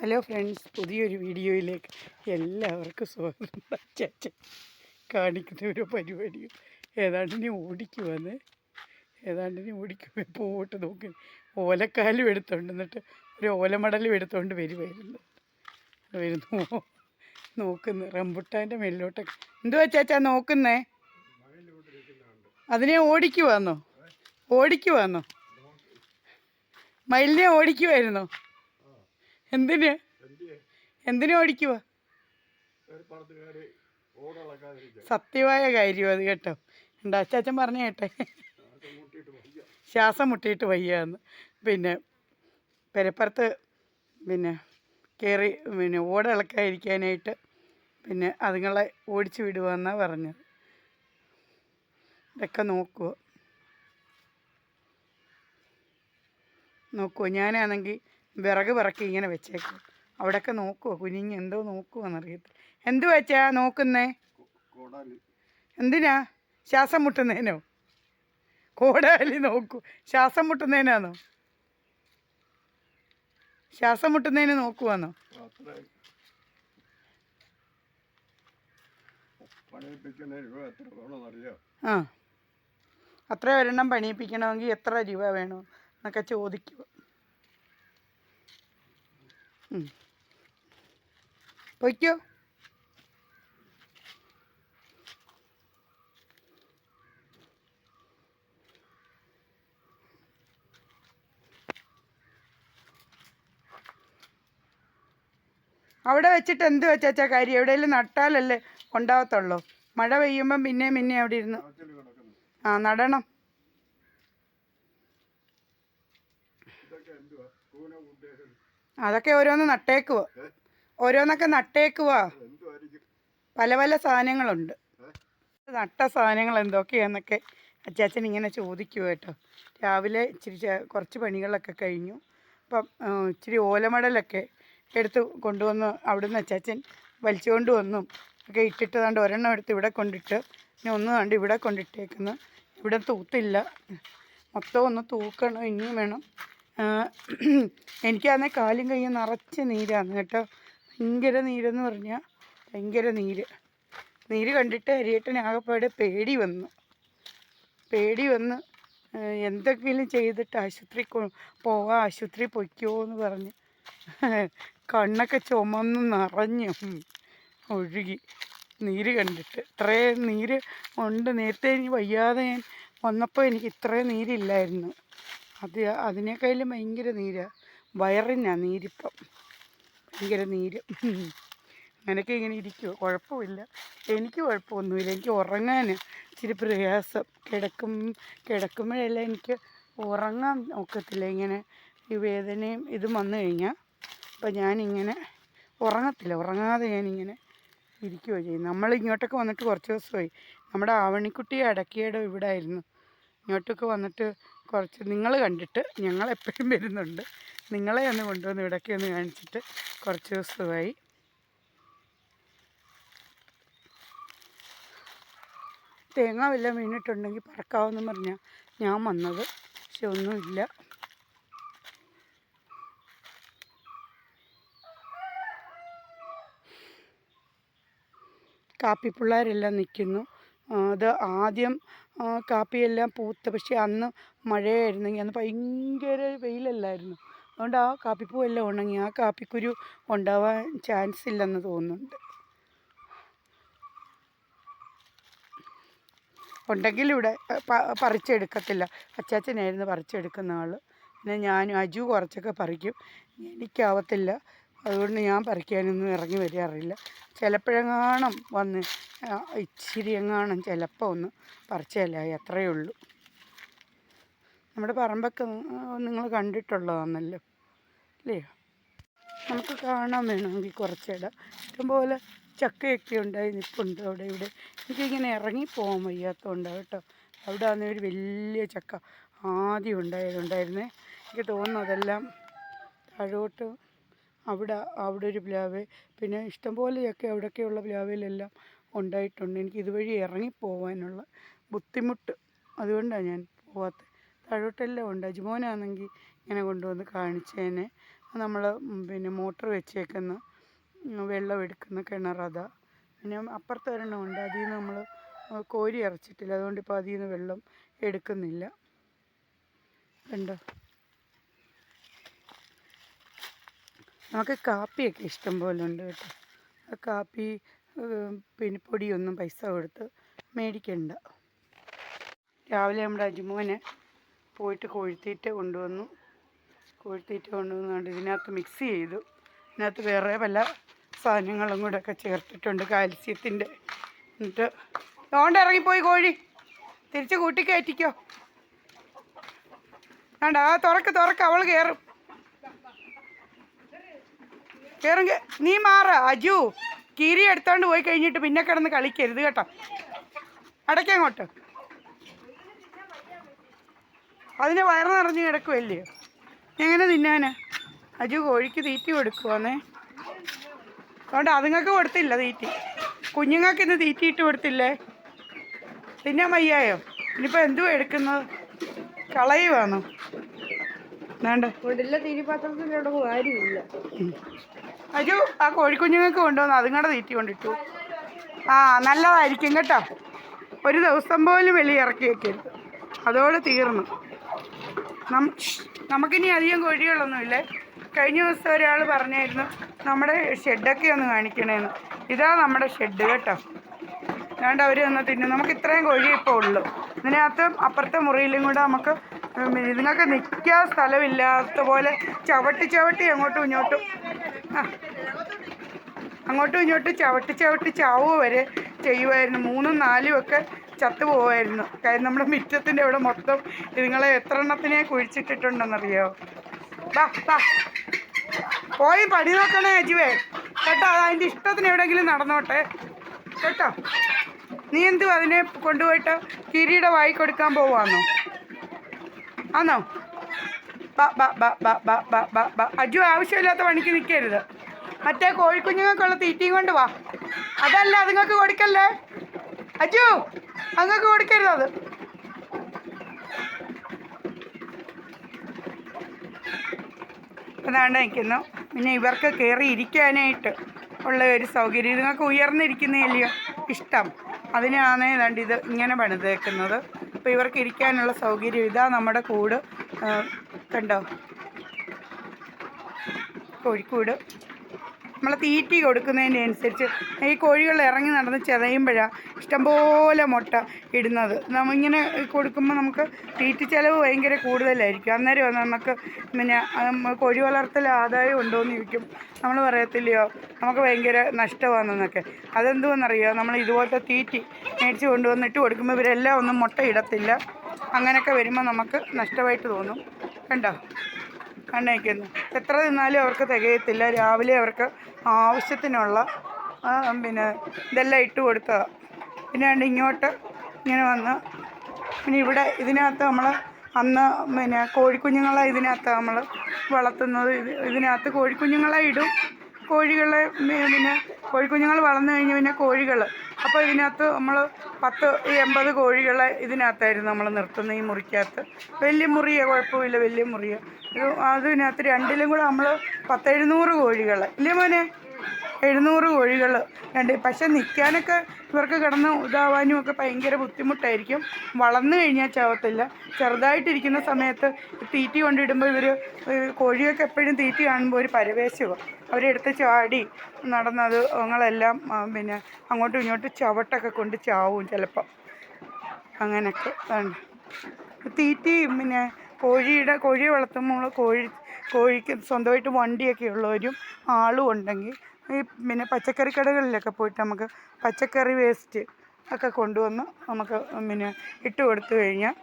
Hello friends പുതിയൊരു വീഡിയോയിലേക്ക് എല്ലാവർക്കും സ്വാഗതം. അച്ചാച്ച കാണിക്കുന്ന ഒരു പരിപാടിയും ഏതാണ്ട് നീ ഓടിക്കുവന്ന് ഏതാണ്ട് നീ ഓടിക്കുവേ പോട്ട് നോക്കി. ഓലക്കാലും എടുത്തോണ്ട് എന്നിട്ട് ഒരു ഓലമടലും എടുത്തോണ്ട് വരുമായിരുന്നു വരുന്നു. നോക്കുന്നു റംബുട്ടാന്റെ മേലിലോട്ടൊക്കെ എന്തുവാ ചേച്ചാ നോക്കുന്നേ? അതിനെ ഓടിക്കുവാന്നോ ഓടിക്കുവാന്നോ മയിലിനെ ഓടിക്കുമായിരുന്നോ എന്തിന്? എന്തിനു? ഓടിക്കുക സത്യമായ കാര്യം അത് കേട്ടോ. എന്താ അച്ചാച്ചൻ പറഞ്ഞു കേട്ടെ. ശ്വാസം മുട്ടിയിട്ട് വയ്യ. എന്ന് പിന്നെ പെരപ്പുറത്ത് പിന്നെ കയറി പിന്നെ ഓടിളക്കാതിരിക്കാനായിട്ട് പിന്നെ അതുങ്ങളെ ഓടിച്ചു വിടുവാന്നാണ് പറഞ്ഞത്. ഇതൊക്കെ നോക്കുമോ നോക്കുമോ ഞാനാണെങ്കിൽ വിറക് വിറക്കി ഇങ്ങനെ വെച്ചേക്കും. അവിടെയൊക്കെ നോക്കുമോ കുഞ്ഞിങ്ങ എന്തോ നോക്കുമോന്നറിയത്തില്ല എന്തു വെച്ചാ നോക്കുന്നേ? എന്തിനാ? ശ്വാസം മുട്ടുന്നതിനോ കോടാലി നോക്കൂ. ശ്വാസം മുട്ടുന്നതിനാണോ ശ്വാസം മുട്ടുന്നതിന് നോക്കുവാന്നോ? ആ. അത്ര ഒരെണ്ണം പണിയിപ്പിക്കണമെങ്കിൽ എത്ര രൂപ വേണോ? എന്നൊക്കെ ചോദിക്കുക. പൊയ്ക്കോ. അവിടെ വെച്ചിട്ട് എന്ത് വെച്ചാച്ചാ കാര്യം? എവിടെയെങ്കിലും നട്ടാലല്ലേ ഉണ്ടാവത്തുള്ളൂ. മഴ പെയ്യുമ്പം പിന്നെയും പിന്നെയും അവിടെ ഇരുന്ന് ആ നടണം ഇതൊക്കെ എന്തുവാ കൂന ഉദ്ദേശം അതൊക്കെ ഓരോന്ന് നട്ടേക്കുവോ? ഓരോന്നൊക്കെ നട്ടേക്കുവാ? പല പല സാധനങ്ങളുണ്ട്? നട്ട സാധനങ്ങൾ എന്തൊക്കെയാന്നൊക്കെ അച്ചാച്ചൻ ഇങ്ങനെ ചോദിക്കുക കേട്ടോ. രാവിലെ ഇച്ചിരി കുറച്ച് പണികളൊക്കെ കഴിഞ്ഞു. അപ്പം ഇച്ചിരി ഓലമടലൊക്കെ എടുത്ത് കൊണ്ടുവന്ന് അവിടുന്ന് അച്ചാച്ചൻ വലിച്ചുകൊണ്ട് വന്നു. ഒക്കെ ഇട്ടിട്ട് കണ്ട് ഒരെണ്ണം എടുത്ത് ഇവിടെ കൊണ്ടിട്ട് ഇനി ഒന്ന് കണ്ട് ഇവിടെ കൊണ്ടിട്ടേക്കുന്നു. ഇവിടെ തൂത്തില്ല. മൊത്തം ഒന്ന് തൂക്കണം ഇനിയും വേണം. എനിക്കാണെങ്കിൽ കാലും കൈയും നിറച്ച് നീരാണ് കേട്ടോ. ഭയങ്കര നീരെന്ന് പറഞ്ഞാൽ ഭയങ്കര നീര്. നീര് കണ്ടിട്ട് ഹരിയേട്ടൻ ആകെപ്പാടെ പേടി വന്നു. പേടി വന്ന് എന്തെങ്കിലും ചെയ്തിട്ട് ആശുപത്രി പോവാ ആശുപത്രി പൊയ്ക്കോ എന്ന് പറഞ്ഞ് കണ്ണൊക്കെ ചുമന്ന് നിറഞ്ഞു ഒഴുകി. നീര് കണ്ടിട്ട്. ഇത്രയും നീര് ഉണ്ട്. നേരത്തെ എനിക്ക് വയ്യാതെ ഞാൻ വന്നപ്പോൾ എനിക്ക് ഇത്രയും നീരില്ലായിരുന്നു. അത് അതിനേക്കാളും ഭയങ്കര നീരാണ് വയറിനാ നീരിപ്പം. ഭയങ്കര നീര്. അങ്ങനെയൊക്കെ ഇങ്ങനെ ഇരിക്കുമോ കുഴപ്പമില്ല. എനിക്ക് കുഴപ്പമൊന്നുമില്ല. എനിക്ക് ഉറങ്ങാൻ ഇച്ചിരി പ്രയാസം. കിടക്കും കിടക്കുമ്പോഴെല്ലാം എനിക്ക് ഉറങ്ങാൻ ഒക്കത്തില്ല. ഇങ്ങനെ ഈ വേദനയും ഇതും വന്നു കഴിഞ്ഞാൽ അപ്പം ഞാനിങ്ങനെ ഉറങ്ങത്തില്ല. ഉറങ്ങാതെ ഞാനിങ്ങനെ ഇരിക്കുകയോ ചെയ്യും നമ്മൾ ഇങ്ങോട്ടൊക്കെ വന്നിട്ട് കുറച്ച് ദിവസമായി. നമ്മുടെ ആവണിക്കുട്ടി അടക്കിയുടെ ഇവിടെ ആയിരുന്നു. ഇങ്ങോട്ടൊക്കെ വന്നിട്ട് കുറച്ച് നിങ്ങൾ കണ്ടിട്ട് ഞങ്ങൾ എപ്പോഴും വരുന്നുണ്ട്. നിങ്ങളെ ഒന്ന് കൊണ്ടുവന്ന് ഇവിടെയൊക്കെ ഒന്ന് കാണിച്ചിട്ട് കുറച്ച് ദിവസമായി. തേങ്ങ വല്ലതും വീണിട്ടുണ്ടെങ്കിൽ പറക്കാവെന്ന് പറഞ്ഞാൽ ഞാൻ വന്നത്. പക്ഷെ ഒന്നുമില്ല കാപ്പിപ്പിള്ളേരെല്ലാം നിൽക്കുന്നു. അത് ആദ്യം കാപ്പിയെല്ലാം പൂത്ത്. പക്ഷേ അന്ന് മഴയായിരുന്നെങ്കിൽ അന്ന് ഭയങ്കര വെയിലല്ലായിരുന്നു. അതുകൊണ്ട് ആ കാപ്പിപ്പൂവെല്ലാം ഉണങ്ങി. ആ കാപ്പിക്കുരു ഉണ്ടാവാൻ ചാൻസ് ഇല്ലെന്ന് തോന്നുന്നുണ്ട്. ഉണ്ടെങ്കിൽ ഇവിടെ പറിച്ചെടുക്കത്തില്ല. അച്ചാച്ചനായിരുന്നു പറിച്ചെടുക്കുന്ന ആൾ പിന്നെ ഞാനും അജു കുറച്ചൊക്കെ പറിക്കും. എനിക്കാവത്തില്ല. അതുകൊണ്ട് ഞാൻ പറിക്കാനൊന്നും ഇറങ്ങി വരാറില്ല. ചിലപ്പോഴെങ്ങാണം വന്ന് ഇച്ചിരി എങ്ങാണം ചിലപ്പോൾ ഒന്ന് പറിച്ചല്ല അത്രയേ ഉള്ളൂ. നമ്മുടെ പറമ്പൊക്കെ നിങ്ങൾ കണ്ടിട്ടുള്ളതാണല്ലോ അല്ലേ? നമുക്ക് കാണാൻ വേണമെങ്കിൽ കുറച്ചിടാം. ഇഷ്ടംപോലെ ചക്കയൊക്കെ ഉണ്ടായി നിൽപ്പുണ്ട് അവിടെ ഇവിടെ. എനിക്കിങ്ങനെ ഇറങ്ങി പോകാൻ വയ്യാത്തതുകൊണ്ട് കേട്ടോ. അവിടെ ആണെങ്കിൽ ഒരു വലിയ ചക്ക ആദ്യം ഉണ്ടായതുണ്ടായിരുന്നേ എനിക്ക് തോന്നുന്നു അതെല്ലാം താഴോട്ട് അവിടെ അവിടെ ഒരു പ്ലാവ്. പിന്നെ ഇഷ്ടംപോലെ ചക്ക അവിടെയൊക്കെയുള്ള പ്ലാവിലെല്ലാം ഉണ്ടായിട്ടുണ്ട്. എനിക്ക് ഇതുവഴി ഇറങ്ങി പോകാനുള്ള ബുദ്ധിമുട്ട് അതുകൊണ്ടാണ് ഞാൻ പോവാത്തത്. താഴോട്ടെല്ലാം ഉണ്ട്. അജ്മോനാണെങ്കിൽ ഇങ്ങനെ കൊണ്ടുവന്ന് കാണിച്ചേനെ. നമ്മൾ പിന്നെ മോട്ടർ വെച്ചേക്കുന്ന വെള്ളം എടുക്കുന്ന കിണറതാ പിന്നെ അപ്പുറത്ത് ഒരെണ്ണം ഉണ്ട്. അതിൽ നിന്ന് നമ്മൾ കോരി ഇറച്ചിട്ടില്ല അതുകൊണ്ട് ഇപ്പോൾ അതിൽ നിന്ന് വെള്ളം എടുക്കുന്നില്ല. കണ്ടോ? നമുക്ക് കാപ്പിയൊക്കെ ഇഷ്ടം പോലെ ഉണ്ട് കേട്ടോ. കാപ്പി പിന്നെ പൊടിയൊന്നും പൈസ കൊടുത്ത് മേടിക്കണ്ട. രാവിലെ നമ്മുടെ അജുമോനെ പോയിട്ട് കോഴിത്തീറ്റ കൊണ്ടുവന്നു. കോഴിത്തീറ്റ കൊണ്ടുവന്നുകൊണ്ട് ഇതിനകത്ത് മിക്സ് ചെയ്തു. ഇതിനകത്ത് വേറെ പല സാധനങ്ങളും കൂടെ ഒക്കെ ചേർത്തിട്ടുണ്ട് കാൽസ്യത്തിന്റെ. എന്നിട്ട് അതുകൊണ്ട് ഇറങ്ങിപ്പോയി കോഴി. തിരിച്ച് കൂട്ടി കയറ്റിക്കോ വേണ്ട ആ തുറക്ക് തുറക്ക് അവൾ കയറും കയറും നീ മാറ അജു. കിരി എടുത്തോണ്ട് പോയി കഴിഞ്ഞിട്ട് പിന്നെ കിടന്ന് കളിക്കരുത് കേട്ടോ. അടയ്ക്കങ്ങോട്ട് അതിന് വയറ് നിറഞ്ഞ് കിടക്കുവല്ലേ? എങ്ങനെ തിന്നാനാ അജു കോഴിക്ക് തീറ്റി കൊടുക്കുവാന്നേ. അതുകൊണ്ട് അതുങ്ങൾക്ക് കൊടുത്തില്ല തീറ്റി. കുഞ്ഞുങ്ങൾക്ക് ഇന്ന് തീറ്റി ഇട്ട് കൊടുത്തില്ലേ? തിന്നാൻ വയ്യായോ? ഇനിയിപ്പോൾ എന്തുവാ എടുക്കുന്നത്? കളയുവാണോ വേണ്ട. ഉടല അവിടെ കാര്യമില്ല. അജു ആ കോഴിക്കുഞ്ഞുങ്ങൾക്ക് കൊണ്ടുവന്ന് അതുങ്ങളുടെ തീറ്റി കൊണ്ടിട്ടു. ആ നല്ലതായിരിക്കും കേട്ടോ. ഒരു ദിവസം പോലും വെളി ഇറക്കി വെക്കരുത്. അതോടെ തീർന്നു. നമുക്കിനി അധികം കോഴികളൊന്നുമില്ലേ? കഴിഞ്ഞ ദിവസം ഒരാൾ പറഞ്ഞായിരുന്നു നമ്മുടെ ഷെഡൊക്കെ ഒന്ന് കാണിക്കണേന്ന്. ഇതാ നമ്മുടെ ഷെഡ് കേട്ടോ. അതുകൊണ്ട് അവർ ഒന്ന് തിന്നു. നമുക്ക് ഇത്രയും കോഴി ഇപ്പോൾ ഉള്ളു. ഇതിനകത്ത് അപ്പുറത്തെ മുറിയിലും കൂടെ നമുക്ക് ഉം ഇതുങ്ങൾക്ക് നിൽക്കാൻ സ്ഥലമില്ലാത്ത പോലെ ചവിട്ടി ചവിട്ടി അങ്ങോട്ടും ഇങ്ങോട്ടും അങ്ങോട്ടും ഇങ്ങോട്ടും ചവിട്ടി ചവിട്ടി ചാവുക വരെ ചെയ്യുമായിരുന്നു മൂന്നും നാലും ഒക്കെ ചത്തു പോകുമായിരുന്നു കാര്യം നമ്മുടെ മുറ്റത്തിന്റെ ഇവിടെ മൊത്തം ഇതുങ്ങളെ എത്ര എണ്ണത്തിനെ കുഴിച്ചിട്ടിട്ടുണ്ടെന്നറിയോ? വാ വാ. പോയി പടി നോക്കണേ അജുവേ. കേട്ടോ അത് അതിന്റെ ഇഷ്ടത്തിന് എവിടെയെങ്കിലും നടന്നോട്ടെ. കേട്ടോ? നീ എന്തു അതിനെ കൊണ്ടുപോയിട്ട് കിരിയുടെ വായി കൊടുക്കാൻ പോവാന്നോ? ആന്നോ? അജു ആവശ്യമില്ലാത്ത പണിക്ക് നിൽക്കരുത് മറ്റേ കോഴിക്കുഞ്ഞുങ്ങൾക്കുള്ള തീറ്റയും കൊണ്ട് വാ. അതല്ല അതുങ്ങൾക്ക് കൊടുക്കല്ലേ? അജു അങ്ങക്ക് കൊടുക്കരുത് അത്. അതാണ്ട് നിൽക്കുന്നു പിന്നെ ഇവർക്ക് കയറി ഇരിക്കാനായിട്ട് ഉള്ള ഒരു സൗകര്യം. ഇതുങ്ങൾക്ക് ഉയർന്നിരിക്കുന്നതല്ലയോ? ഇഷ്ടം. അതിനാണ് ഏതാണ്ട് ഇത് ഇങ്ങനെ പണിതേക്കുന്നത്. അപ്പോൾ ഇവർക്ക് ഇരിക്കാനുള്ള സൗകര്യം ഇതാ നമ്മുടെ കൂട്. കണ്ടോ? കോഴിക്കൂട്. നമ്മൾ തീറ്റി കൊടുക്കുന്നതിന്റെ അനുസരിച്ച് ഈ കോഴികൾ ഇറങ്ങി നടന്ന് ചിതയുമ്പോഴാണ് ഇഷ്ടംപോലെ മുട്ട ഇടുന്നത്. നമ്മിങ്ങനെ കൊടുക്കുമ്പോൾ നമുക്ക് തീറ്റി ചിലവ് ഭയങ്കര കൂടുതലായിരിക്കും. അന്നേരം നമുക്ക് പിന്നെ കോഴി വളർത്തൽ ആദായം ഉണ്ടോ എന്ന് ചോദിക്കും. നമ്മൾ പറയത്തില്ലയോ? നമുക്ക് ഭയങ്കര നഷ്ടമാണെന്നൊക്കെ. അതെന്തുവെന്നറിയോ? നമ്മൾ ഇതുപോലത്തെ തീറ്റി മേടിച്ച് കൊണ്ടുവന്നിട്ട് കൊടുക്കുമ്പോൾ ഇവരെല്ലാം ഒന്നും മുട്ട ഇടത്തില്ല. അങ്ങനെയൊക്കെ വരുമ്പോൾ നമുക്ക് നഷ്ടമായിട്ട് തോന്നും. കണ്ടോ? കണ്ണയക്കുന്നു എത്ര തിന്നാലും അവർക്ക് തികയത്തില്ല. രാവിലെ അവർക്ക് ആവശ്യത്തിനുള്ള പിന്നെ ഇതെല്ലാം ഇട്ട് കൊടുത്തത് പിന്നെ ഇങ്ങോട്ട് ഇങ്ങനെ വന്ന് പിന്നെ ഇവിടെ ഇതിനകത്ത് നമ്മൾ അന്ന് പിന്നെ കോഴിക്കുഞ്ഞുങ്ങളെ ഇതിനകത്ത് നമ്മൾ വളർത്തുന്നത്. ഇത് ഇതിനകത്ത് കോഴിക്കുഞ്ഞുങ്ങളെ ഇടും. കോഴികളെ പിന്നെ കോഴിക്കുഞ്ഞുങ്ങൾ വളർന്നു കഴിഞ്ഞ് പിന്നെ കോഴികൾ അപ്പോൾ ഇതിനകത്ത് നമ്മൾ പത്ത് എൺപത് കോഴികളെ ഇതിനകത്തായിരുന്നു നമ്മൾ നിർത്തുന്നത് ഈ മുറിക്കകത്ത്. വലിയ മുറിയ കുഴപ്പമില്ല വലിയ മുറിയ. അതിനകത്ത് രണ്ടിലും കൂടെ നമ്മൾ പത്തെഴുന്നൂറ് കോഴികളെ. ഇല്ലേ മോനെ? എഴുന്നൂറ് കോഴികൾ രണ്ട് പക്ഷെ നിൽക്കാനൊക്കെ ഇവർക്ക് കിടന്ന് ഇതാവാനും ഒക്കെ ഭയങ്കര ബുദ്ധിമുട്ടായിരിക്കും. വളർന്നു കഴിഞ്ഞാൽ ചാവത്തില്ല. ചെറുതായിട്ടിരിക്കുന്ന സമയത്ത് തീറ്റി കൊണ്ടിടുമ്പോൾ ഇവർ കോഴിയൊക്കെ എപ്പോഴും തീറ്റി കാണുമ്പോൾ ഒരു പരവേശവും അവരെടുത്ത് ചാടി നടന്നത് ഞങ്ങളെല്ലാം പിന്നെ അങ്ങോട്ടും ഇങ്ങോട്ടും ചവട്ടൊക്കെ കൊണ്ട് ചാവും ചിലപ്പം. അങ്ങനെയൊക്കെ തീറ്റി പിന്നെ കോഴിയുടെ കോഴിയെ വളർത്തുമ്പോൾ കോഴി കോഴിക്ക് സ്വന്തമായിട്ട് വണ്ടിയൊക്കെ ഉള്ളവരും ആളും ഉണ്ടെങ്കിൽ ഈ പിന്നെ പച്ചക്കറി കടകളിലൊക്കെ പോയിട്ട് നമുക്ക് പച്ചക്കറി വേസ്റ്റ് ഒക്കെ കൊണ്ടുവന്ന് നമുക്ക് പിന്നെ ഇട്ട് കൊടുത്തു കഴിഞ്ഞാൽ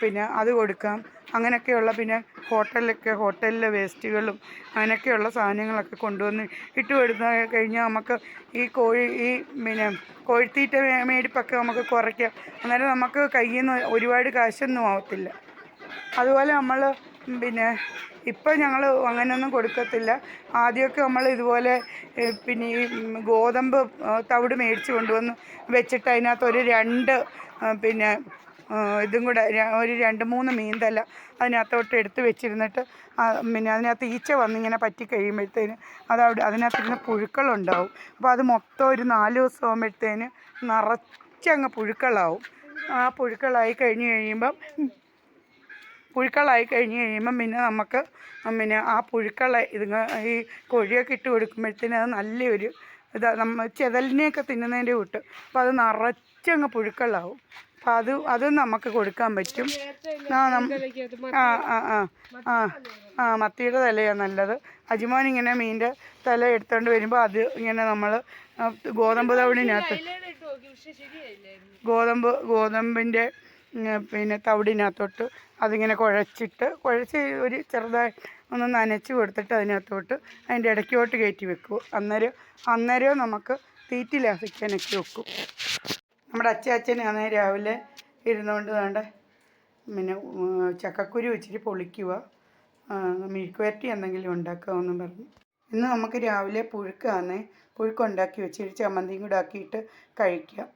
പിന്നെ അത് കൊടുക്കാം. അങ്ങനെയൊക്കെയുള്ള പിന്നെ ഹോട്ടലിലൊക്കെ ഹോട്ടലിലെ വേസ്റ്റുകളും അങ്ങനെയൊക്കെയുള്ള സാധനങ്ങളൊക്കെ കൊണ്ടുവന്ന് ഇട്ട് കൊടുത്ത് കഴിഞ്ഞാൽ നമുക്ക് ഈ കോഴി ഈ പിന്നെ കോഴിത്തീറ്റ മേടിപ്പൊക്കെ നമുക്ക് കുറയ്ക്കാം. അന്നേരം നമുക്ക് കയ്യിൽ നിന്ന് ഒരുപാട് കാശൊന്നും ആവത്തില്ല. അതുപോലെ നമ്മൾ പിന്നെ ഇപ്പം ഞങ്ങൾ അങ്ങനെയൊന്നും കൊടുക്കത്തില്ല. ആദ്യമൊക്കെ നമ്മൾ ഇതുപോലെ പിന്നെ ഈ ഗോതമ്പ് തവിട് മേടിച്ച് കൊണ്ടുവന്ന് വെച്ചിട്ട് അതിനകത്ത് ഒരു രണ്ട് പിന്നെ ഇതും കൂടെ ഒരു രണ്ട് മൂന്ന് മീന്തല തല അതിനകത്തോട്ട് എടുത്ത് വെച്ചിരുന്നിട്ട് പിന്നെ അതിനകത്ത് ഈച്ച വന്നിങ്ങനെ പറ്റി കഴിയുമ്പോഴത്തേന് അത് അവിടെ അതിനകത്തിരുന്ന് പുഴുക്കളുണ്ടാവും. അപ്പോൾ അത് മൊത്തം ഒരു നാല് ദിവസം ആകുമ്പോഴത്തേന് നിറച്ചങ്ങ് പുഴുക്കളാവും. ആ പുഴുക്കളായി കഴിഞ്ഞ് കഴിയുമ്പം പുഴുക്കളായി കഴിഞ്ഞ് കഴിയുമ്പം പിന്നെ നമുക്ക് പിന്നെ ആ പുഴുക്കളെ ഇതുങ്ങ ഈ കോഴിയൊക്കെ ഇട്ട് കൊടുക്കുമ്പോഴത്തേന് അത് നല്ലൊരു ഇതാ നമ്മൾ ചെതലിനെയൊക്കെ തിന്നുന്നതിന്റെ കൂട്ട്. അപ്പോൾ അത് നിറച്ചങ്ങ് പുഴുക്കളാവും. അപ്പം അത് അതും നമുക്ക് കൊടുക്കാൻ പറ്റും. ആ ആ ആ ആ ആ ആ മത്തിയുടെ തലയാണ് നല്ലത്. അജിമോൻ ഇങ്ങനെ മീനിന്റെ തല എടുത്തുകൊണ്ട് വരുമ്പോൾ അത് ഇങ്ങനെ നമ്മൾ ഗോതമ്പ് തവിടിനകത്ത് ഗോതമ്പ് ഗോതമ്പിന്റെ പിന്നെ തവിടിനകത്തോട്ട് അതിങ്ങനെ കുഴച്ചിട്ട് കുഴച്ച് ഒരു ചെറുതായി ഒന്ന് നനച്ച് കൊടുത്തിട്ട് അതിനകത്തോട്ട് അതിന്റെ ഇടയ്ക്കോട്ട് കയറ്റി വെക്കും. അന്നേരം അന്നേരം നമുക്ക് തീറ്റി ലാഭിക്കാനൊക്കെ വെക്കും. നമ്മുടെ അച്ചാച്ചനാണ് രാവിലെ ഇരുന്നുകൊണ്ട് വേണ്ട പിന്നെ ചക്കക്കുരു വെച്ചിട്ട് പൊളിക്കുക മിൽക്ക് വരട്ടി എന്തെങ്കിലും ഉണ്ടാക്കാമെന്നും പറഞ്ഞു. ഇന്ന് നമുക്ക് രാവിലെ പുഴുക്കാന്നേ പുഴുക്കുണ്ടാക്കി വെച്ചിട്ട് ചമ്മന്തിയും കൂടെ ആക്കിയിട്ട് കഴിക്കാം.